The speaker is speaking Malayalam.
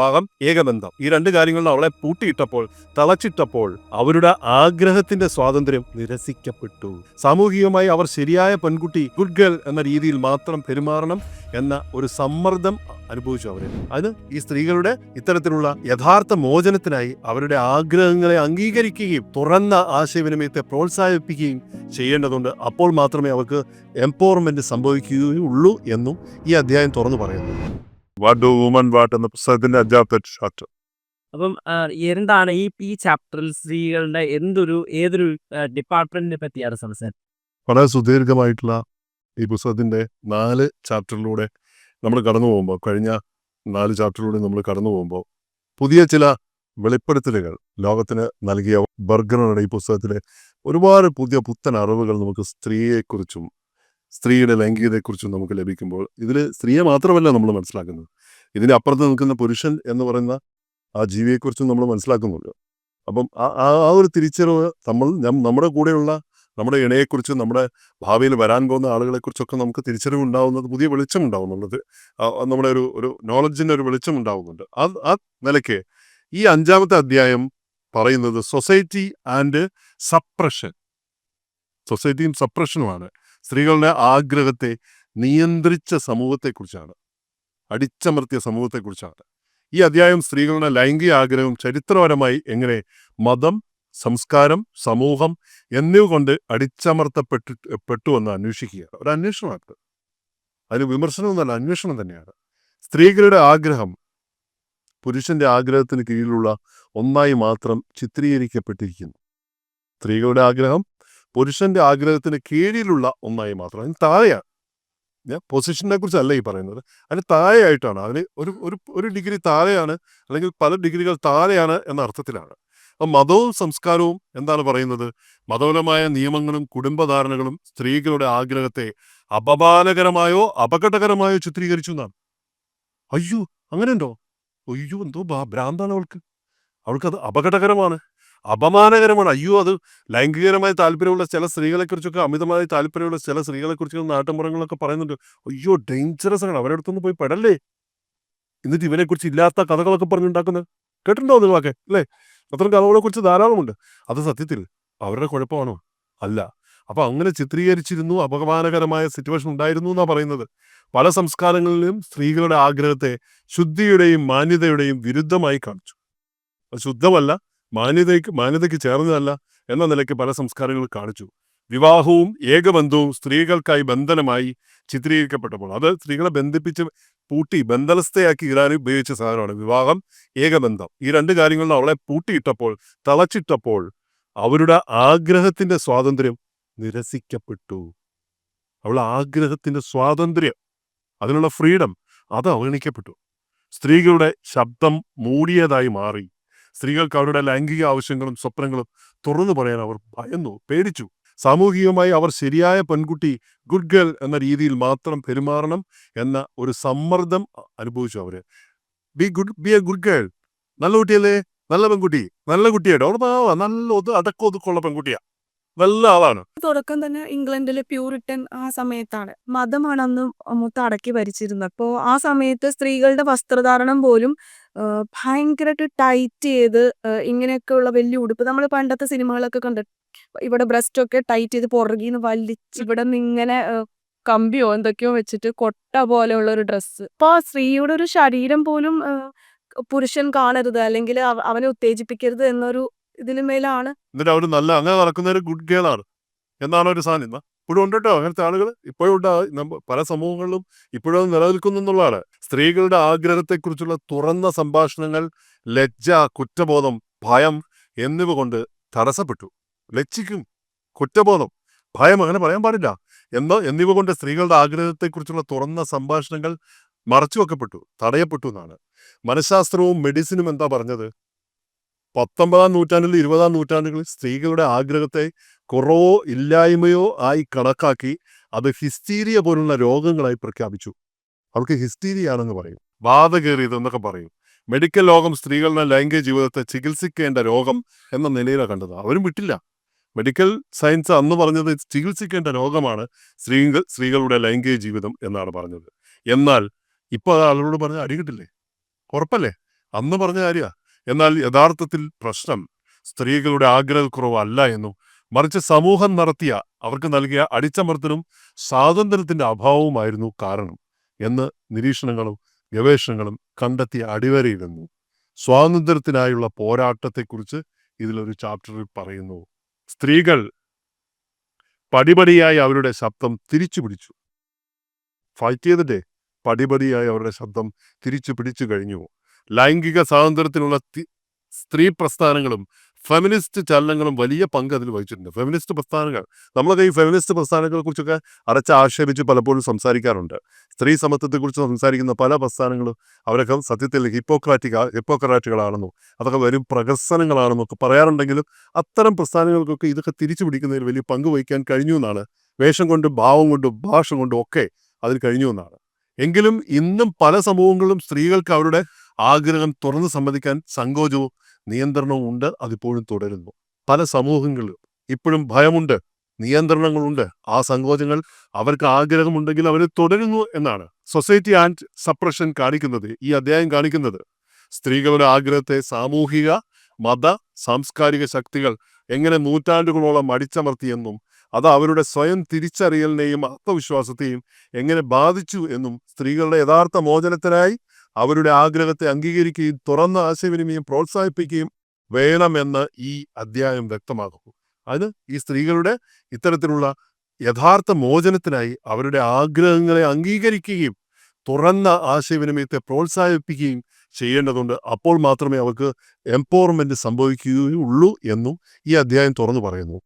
വിവാഹം ഏകബന്ധം. ഈ രണ്ട് കാര്യങ്ങളിൽ അവളെ പൂട്ടിയിട്ടപ്പോൾ തളച്ചിട്ടപ്പോൾ അവരുടെ ആഗ്രഹത്തിന്റെ സ്വാതന്ത്ര്യം നിരസിക്കപ്പെട്ടു. സാമൂഹികമായി അവർ ശരിയായ പെൺകുട്ടി ഗുഡ് ഗേൾ എന്ന രീതിയിൽ മാത്രം പെരുമാറണം എന്ന ഒരു സമ്മർദ്ദം അനുഭവിച്ചു അവർ അത് ഈ സ്ത്രീകളുടെ ഇത്തരത്തിലുള്ള യഥാർത്ഥ മോചനത്തിനായി അവരുടെ ആഗ്രഹങ്ങളെ അംഗീകരിക്കുകയും തുറന്ന ആശയവിനിമയത്തെ പ്രോത്സാഹിപ്പിക്കുകയും ചെയ്യേണ്ടതുണ്ട്. അപ്പോൾ മാത്രമേ അവർക്ക് എംപവർമെന്റ് സംഭവിക്കുകയുള്ളൂ എന്നും ഈ അധ്യായം തുറന്നു പറയുന്നു. വാട്ട് ഡു വുമൻ വാട്ട് എന്ന പുസ്തകത്തിന്റെ അഞ്ചാമത്തെ ചാപ്റ്റർ. അപ്പം എന്താണ് ഈ ഈ ചാപ്റ്ററിൽ സ്ത്രീകളുടെ എന്തൊരു ഏതൊരു ഡിപ്പാർട്ട്മെന്റിനെ പറ്റിയാണ് സംസാരം വളരെ സുദീർഘമായിട്ടുള്ള ഈ പുസ്തകത്തിന്റെ നാല് ചാപ്റ്ററിലൂടെ നമ്മൾ കടന്നു പോകുമ്പോൾ കഴിഞ്ഞ നാല് ചാപ്റ്ററിലൂടെ നമ്മൾ കടന്നു പോകുമ്പോൾ പുതിയ ചില വെളിപ്പെടുത്തലുകൾ ലോകത്തിന് നൽകിയ ബർഗറുടെ ഈ പുസ്തകത്തിലെ ഒരുപാട് പുതിയ പുത്തൻ അറിവുകൾ നമുക്ക് സ്ത്രീയെക്കുറിച്ചും സ്ത്രീയുടെ ലൈംഗികതയെക്കുറിച്ചും നമുക്ക് ലഭിക്കുമ്പോൾ ഇതിൽ സ്ത്രീയെ മാത്രമല്ല നമ്മൾ മനസ്സിലാക്കുന്നത്. ഇതിന്റെ അപ്പുറത്ത് നിൽക്കുന്ന പുരുഷൻ എന്ന് പറയുന്ന ആ ജീവിയെക്കുറിച്ചും നമ്മൾ മനസ്സിലാക്കുന്നുണ്ട്. അപ്പം ആ- ആ ഒരു തിരിച്ചറിവ് നമ്മൾ നമ്മുടെ കൂടെയുള്ള നമ്മുടെ ഇണയെക്കുറിച്ചും നമ്മുടെ ഭാവിയിൽ വരാൻ പോകുന്ന ആളുകളെക്കുറിച്ചൊക്കെ നമുക്ക് തിരിച്ചറിവ് ഉണ്ടാവുന്നത് പുതിയ വെളിച്ചം ഉണ്ടാകുന്നുള്ളത് നമ്മുടെ ഒരു ഒരു നോളജിന്റെ ഒരു വെളിച്ചം ഉണ്ടാകുന്നുണ്ട് ആ ആ നിലയ്ക്ക് ഈ അഞ്ചാമത്തെ അധ്യായം പറയുന്നത് സൊസൈറ്റി ആൻഡ് സപ്രഷൻ സൊസൈറ്റിയും സപ്രഷനുമാണ് സ്ത്രീകളുടെ ആഗ്രഹത്തെ നിയന്ത്രിച്ച സമൂഹത്തെക്കുറിച്ചാണ്. അടിച്ചമർത്തിയ സമൂഹത്തെക്കുറിച്ചാണ്. ഈ അധ്യായം സ്ത്രീകളുടെ ലൈംഗിക ആഗ്രഹവും ചരിത്രപരമായി എങ്ങനെ മതം സംസ്കാരം സമൂഹം എന്നിവ കൊണ്ട് അടിച്ചമർത്തപ്പെട്ടു പെട്ടുവെന്ന് അന്വേഷിക്കുക ഒരു അന്വേഷണമാണ് അതിന് വിമർശനമൊന്നുമല്ല അന്വേഷണം തന്നെയാണ്. സ്ത്രീകളുടെ ആഗ്രഹം പുരുഷന്റെ ആഗ്രഹത്തിന് കീഴിലുള്ള ഒന്നായി മാത്രം ചിത്രീകരിക്കപ്പെട്ടിരിക്കുന്നു. സ്ത്രീകളുടെ ആഗ്രഹം പുരുഷന്റെ ആഗ്രഹത്തിന് കീഴിലുള്ള ഒന്നായി മാത്രം. അതിന് താഴെയാണ്. ഞാൻ പൊസിഷനെ കുറിച്ചല്ല ഈ പറയുന്നത്. അതിന് താഴെയായിട്ടാണ്. അതിന് ഒരു ഒരു ഒരു ഡിഗ്രി താഴെയാണ് അല്ലെങ്കിൽ പല ഡിഗ്രികൾ താഴെയാണ് എന്ന അർത്ഥത്തിലാണ്. അപ്പം മതവും സംസ്കാരവും എന്താണ് പറയുന്നത്? മതപരമായ നിയമങ്ങളും കുടുംബധാരണകളും സ്ത്രീകളുടെ ആഗ്രഹത്തെ അപമാനകരമായോ അപകടകരമായോ ചിത്രീകരിച്ചു എന്നാണ്. അയ്യോ അങ്ങനെ ഉണ്ടോ അയ്യോ എന്തോ ഭ്രാന്താണ് അവൾക്ക്. അവൾക്കത് അപകടകരമാണ്. അപമാനകരമാണ്. അയ്യോ അത് ലൈംഗികരമായി താല്പര്യമുള്ള ചില സ്ത്രീകളെക്കുറിച്ചൊക്കെ അമിതമായ താല്പര്യമുള്ള ചില സ്ത്രീകളെക്കുറിച്ചൊക്കെ നാട്ടുമ്പുറങ്ങളൊക്കെ പറയുന്നുണ്ട്. അയ്യോ ഡേഞ്ചറസ് ആണ്. അവരുടെ അടുത്തൊന്നും പോയി പെടല്ലേ? എന്നിട്ട് ഇവനെക്കുറിച്ച് ഇല്ലാത്ത കഥകളൊക്കെ പറഞ്ഞുണ്ടാക്കുന്നത് കേട്ടിട്ടുണ്ടോ നിങ്ങളൊക്കെ? അല്ലേ? അത്തരം കഥകളെ കുറിച്ച് ധാരാളമുണ്ട്. അത് സത്യത്തിൽ അവരുടെ കുഴപ്പമാണോ? അല്ല. അപ്പൊ അങ്ങനെ ചിത്രീകരിച്ചിരുന്നു അപമാനകരമായ സിറ്റുവേഷൻ ഉണ്ടായിരുന്നു എന്നാ പറയുന്നത്. പല സംസ്കാരങ്ങളിലും സ്ത്രീകളുടെ ആഗ്രഹത്തെ ശുദ്ധിയുടെയും മാന്യതയുടെയും വിരുദ്ധമായി കാണിച്ചു. ശുദ്ധമല്ല മാന്യതയ്ക്ക് മാന്യതയ്ക്ക് ചേർന്നതല്ല എന്ന നിലയ്ക്ക് പല സംസ്കാരങ്ങൾ കാണിച്ചു. വിവാഹവും ഏകബന്ധവും സ്ത്രീകൾക്കായി ബന്ധനമായി ചിത്രീകരിക്കപ്പെട്ടപ്പോൾ അത് സ്ത്രീകളെ ബന്ധിപ്പിച്ച് പൂട്ടി ബന്ധനസ്ഥയാക്കി ഇടാൻ ഉപയോഗിച്ച സാധനമാണ് വിവാഹം ഏകബന്ധം. ഈ രണ്ട് കാര്യങ്ങളും അവളെ പൂട്ടിയിട്ടപ്പോൾ തളച്ചിട്ടപ്പോൾ അവരുടെ ആഗ്രഹത്തിന്റെ സ്വാതന്ത്ര്യം നിരസിക്കപ്പെട്ടു. അവളുടെ ആഗ്രഹത്തിന്റെ സ്വാതന്ത്ര്യം അതിനുള്ള ഫ്രീഡം അത് അവഗണിക്കപ്പെട്ടു. സ്ത്രീകളുടെ ശബ്ദം മൂടിയതായി മാറി. സ്ത്രീകൾക്ക് അവരുടെ ലൈംഗിക ആവശ്യങ്ങളും സ്വപ്നങ്ങളും തുറന്നു പറയാൻ അവർ ഭയന്നു പേടിച്ചു. സാമൂഹികമായി അവർ ശരിയായ പെൺകുട്ടി ഗുഡ് ഗേൾ എന്ന രീതിയിൽ മാത്രം പെരുമാറണം എന്ന ഒരു സമ്മർദ്ദം അനുഭവിച്ചു അവർ. Be good be a good girl നല്ല കുട്ടിയല്ലേ? നല്ല പെൺകുട്ടി. നല്ല കുട്ടിയായിട്ട് അവിടെ ആവാ നല്ല ഒതു അടക്കം ഒതുക്കുള്ള പെൺകുട്ടിയാ. നല്ല ആളാണ്. തുടക്കം തന്നെ ഇംഗ്ലണ്ടിലെ പ്യൂരിറ്റൻ ആ സമയത്താണ്. മതമാണ് അന്ന് മൊത്തം അടക്കി ഭരിച്ചിരുന്നത്. അപ്പോൾ ആ സമയത്ത് സ്ത്രീകളുടെ വസ്ത്രധാരണം പോലും ഭയങ്കരമായിട്ട് ടൈറ്റ് ചെയ്ത് ഇങ്ങനെയൊക്കെയുള്ള വലിയ ഉടുപ്പ്. നമ്മൾ പണ്ടത്തെ സിനിമകളൊക്കെ കണ്ട് ഇവിടെ ബ്രസ്റ്റ് ഒക്കെ ടൈറ്റ് ചെയ്ത് പുറകിന്ന് വലിച്ച് ഇവിടെ നിന്ന് ഇങ്ങനെ കമ്പിയോ എന്തൊക്കെയോ വെച്ചിട്ട് കൊട്ട പോലെയുള്ള ഒരു ഡ്രസ്സ്. അപ്പോൾ സ്ത്രീയുടെ ഒരു ശരീരം പോലും പുരുഷൻ കാണരുത് അല്ലെങ്കിൽ അവനെ ഉത്തേജിപ്പിക്കരുത് എന്നൊരു ഇതിനു മേലാണ്. എന്നിട്ട് അവർ നല്ല അങ്ങനെ നടക്കുന്ന ഒരു ഗുഡ് ഗേൾ ആണ് എന്നാണ് ഒരു സാധനം? ഇപ്പോഴും ഉണ്ട് കേട്ടോ അങ്ങനത്തെ ആളുകൾ ഇപ്പോഴും ഉണ്ട്. പല സമൂഹങ്ങളിലും ഇപ്പോഴും അത് നിലനിൽക്കുന്നു എന്നുള്ളതാണ്. സ്ത്രീകളുടെ ആഗ്രഹത്തെക്കുറിച്ചുള്ള തുറന്ന സംഭാഷണങ്ങൾ ലജ്ജ കുറ്റബോധം ഭയം എന്നിവ കൊണ്ട് തടസ്സപ്പെട്ടു. ലജ്ജിക്കും കുറ്റബോധം ഭയം അങ്ങനെ പറയാൻ പാടില്ല. എന്തോ എന്നിവ കൊണ്ട് സ്ത്രീകളുടെ ആഗ്രഹത്തെക്കുറിച്ചുള്ള തുറന്ന സംഭാഷണങ്ങൾ മറച്ചുവെക്കപ്പെട്ടു തടയപ്പെട്ടു എന്നാണ്. മനഃശാസ്ത്രവും മെഡിസിനും എന്താ പറഞ്ഞത്? പത്തൊമ്പതാം നൂറ്റാണ്ടിൽ ഇരുപതാം നൂറ്റാണ്ടുകളിൽ സ്ത്രീകളുടെ ആഗ്രഹത്തെ കുറവോ ഇല്ലായ്മയോ ആയി കണക്കാക്കി അത് ഹിസ്റ്റീരിയ പോലുള്ള രോഗങ്ങളായി പ്രഖ്യാപിച്ചു. അവർക്ക് ഹിസ്റ്റീരിയ ആണെന്ന് പറയും. ബാധ കയറിയത് എന്നൊക്കെ പറയും. മെഡിക്കൽ ലോകം സ്ത്രീകളുടെ ലൈംഗിക ജീവിതത്തെ ചികിത്സിക്കേണ്ട രോഗം എന്ന നിലയിലാണ് കണ്ടത്. അവരും വിട്ടില്ല. മെഡിക്കൽ സയൻസ് അന്ന് പറഞ്ഞത് ചികിത്സിക്കേണ്ട രോഗമാണ് സ്ത്രീകൾ സ്ത്രീകളുടെ ലൈംഗിക ജീവിതം എന്നാണ് പറഞ്ഞത്. എന്നാൽ ഇപ്പോൾ ആളുകളോട് പറഞ്ഞാൽ അടി കിട്ടില്ലേ? ഉറപ്പല്ലേ? അന്ന് പറഞ്ഞ കാര്യ. എന്നാൽ യഥാർത്ഥത്തിൽ പ്രശ്നം സ്ത്രീകളുടെ ആഗ്രഹക്കുറവല്ല എന്നും മറിച്ച് സമൂഹം നടത്തിയ അവർക്ക് നൽകിയ അടിച്ചമർത്തലും സ്വാതന്ത്ര്യത്തിന്റെ അഭാവവുമായിരുന്നു കാരണം എന്ന് നിരീക്ഷണങ്ങളും ഗവേഷണങ്ങളും കണ്ടെത്തിയ അടിവരയിടുന്നു. സ്വാതന്ത്ര്യത്തിനായുള്ള പോരാട്ടത്തെക്കുറിച്ച് ഇതിലൊരു ചാപ്റ്ററിൽ പറയുന്നു. സ്ത്രീകൾ പടിപടിയായി അവരുടെ ശബ്ദം തിരിച്ചു പിടിച്ചു ഫൈറ്റ് ചെയ്തിട്ടേ പടിപടിയായി അവരുടെ ശബ്ദം തിരിച്ചു പിടിച്ചു കഴിഞ്ഞു. ലൈംഗിക സ്വാതന്ത്ര്യത്തിനുള്ള സ്ത്രീ പ്രസ്ഥാനങ്ങളും ഫെമിനിസ്റ്റ് ചലനങ്ങളും വലിയ പങ്ക് അതിൽ വഹിച്ചിട്ടുണ്ട്. ഫെമിനിസ്റ്റ് പ്രസ്ഥാനങ്ങൾ. നമ്മളൊക്കെ ഈ ഫെമിനിസ്റ്റ് പ്രസ്ഥാനങ്ങളെ കുറിച്ചൊക്കെ അടച്ച് ആക്ഷേപിച്ച് പലപ്പോഴും സംസാരിക്കാറുണ്ട്. സ്ത്രീ സമത്വത്തെക്കുറിച്ച് സംസാരിക്കുന്ന പല പ്രസ്ഥാനങ്ങളും അവരൊക്കെ സത്യത്തിൽ ഹിപ്പോക്രാറ്റിക് ഹിപ്പോക്രാറ്റുകളാണെന്നും അതൊക്കെ വരും പ്രകർസനങ്ങളാണെന്നും ഒക്കെ പറയാറുണ്ടെങ്കിലും അത്തരം പ്രസ്ഥാനങ്ങൾക്കൊക്കെ ഇതൊക്കെ തിരിച്ചു പിടിക്കുന്നതിൽ വലിയ പങ്ക് വഹിക്കാൻ കഴിഞ്ഞു എന്നാണ്. വേഷം കൊണ്ടും ഭാവം കൊണ്ടും ഭാഷ കൊണ്ടും ഒക്കെ അതിൽ കഴിഞ്ഞു എന്നാണ്. എങ്കിലും ഇന്നും പല സമൂഹങ്ങളിലും സ്ത്രീകൾക്ക് അവരുടെ ആഗ്രഹം തുറന്നു സമ്മതിക്കാൻ സങ്കോചവും നിയന്ത്രണവും ഉണ്ട് അതിപ്പോഴും തുടരുന്നു. പല സമൂഹങ്ങളിലും ഇപ്പോഴും ഭയമുണ്ട് നിയന്ത്രണങ്ങളുണ്ട്. ആ സങ്കോചങ്ങൾ അവർക്ക് ആഗ്രഹമുണ്ടെങ്കിൽ അവർ തുടരുന്നു എന്നാണ്. സൊസൈറ്റി ആൻഡ് സപ്രഷൻ കാണിക്കുന്നത് ഈ അധ്യായം കാണിക്കുന്നത് സ്ത്രീകളുടെ ആഗ്രഹത്തെ സാമൂഹിക മത സാംസ്കാരിക ശക്തികൾ എങ്ങനെ നൂറ്റാണ്ടുകളോളം അടിച്ചമർത്തിയെന്നും അത് അവരുടെ സ്വയം തിരിച്ചറിയലിനെയും ആത്മവിശ്വാസത്തെയും എങ്ങനെ ബാധിച്ചു എന്നും സ്ത്രീകളുടെ യഥാർത്ഥ മോചനത്തിനായി അവരുടെ ആഗ്രഹത്തെ അംഗീകരിക്കുകയും തുറന്ന ആശയവിനിമയം പ്രോത്സാഹിപ്പിക്കുകയും വേണമെന്ന് ഈ അധ്യായം വ്യക്തമാക്കുന്നു. അത് ഈ സ്ത്രീകളുടെ ഇത്തരത്തിലുള്ള യഥാർത്ഥ മോചനത്തിനായി അവരുടെ ആഗ്രഹങ്ങളെ അംഗീകരിക്കുകയും തുറന്ന ആശയവിനിമയത്തെ പ്രോത്സാഹിപ്പിക്കുകയും ചെയ്യേണ്ടതുണ്ട്. അപ്പോൾ മാത്രമേ അവർക്ക് എംപവർമെന്റ് സംഭവിക്കുകയുള്ളൂ എന്നും ഈ അധ്യായം തുറന്നു പറയുന്നു.